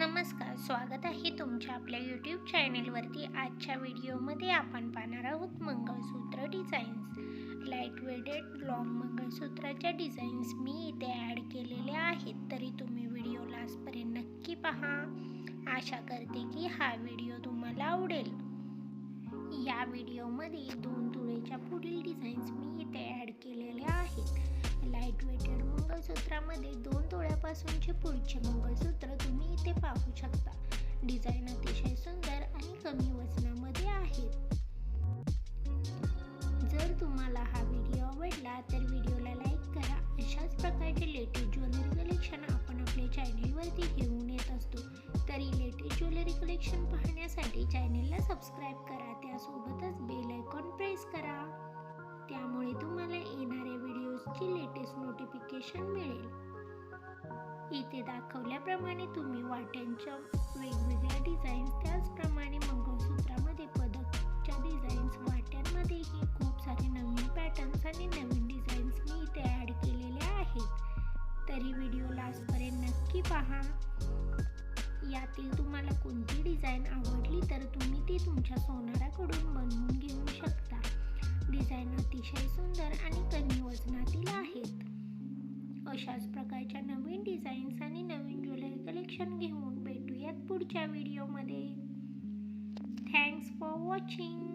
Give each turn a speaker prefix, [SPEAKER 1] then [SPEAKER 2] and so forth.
[SPEAKER 1] नमस्कार स्वागत आहे तुमच्या आपल्या यूट्यूब चॅनेलवरती आजच्या व्हिडिओमध्ये आपण पाहणार आहोत mangalsutra designs light weighted long मंगळसूत्राच्या designs मी इथे ॲड केलेल्या आहेत. तरी तुम्ही व्हिडिओ लास्टपर्यंत नक्की पहा. आशा करते की हा व्हिडिओ तुम्हाला आवडेल. या व्हिडिओमध्ये दोन तुळेच्या पुढील डिझाईन्स मी इथे ॲड मंगळसूत्रामध्ये दोन तोळ्यापासूनचे पुढचे मंगळसूत्र तुम्ही इथे पाहू शकता. डिझाईन अतिशय सुंदर आणि कमी वजनामध्ये आहेत. जर तुम्हाला हा व्हिडिओ आवडला तर व्हिडिओला लाईक करा. अशाच प्रकारचे लेटेस्ट ज्वेलरी कलेक्शन आपण आपल्या चॅनेलवरती घेऊन येत असतो. तरी लेटेस्ट ज्वेलरी कलेक्शन पाहण्यासाठी चॅनेलला सबस्क्राईब करा. त्यासोबतच बेल नोटिफिकेशन मिळेल. इथे दाखवल्याप्रमाणे तुम्ही वाट्यांच्या वेगवेगळ्या डिझाईन्स त्याचप्रमाणे मंगळसूत्रामध्ये पदकच्या डिझाईन्स वाट्यांमध्येही खूप सारे नवीन पॅटर्न्स आणि नवीन डिझाईन्स मी इथे ॲड केलेल्या आहेत. तरी व्हिडिओ लास्टपर्यंत नक्की पहा. यातील तुम्हाला कोणती डिझाईन आवडली तर तुम्ही ती तुमच्या सोनाराकडून बनवून घेऊ शकता. डिझाईन अतिशय सुंदर आणि अशाच प्रकारच्या नवीन डिझाईन्स आणि नवीन ज्वेलरी कलेक्शन घेऊन भेटूयात पुढच्या व्हिडिओमध्ये थँक्स फॉर वॉचिंग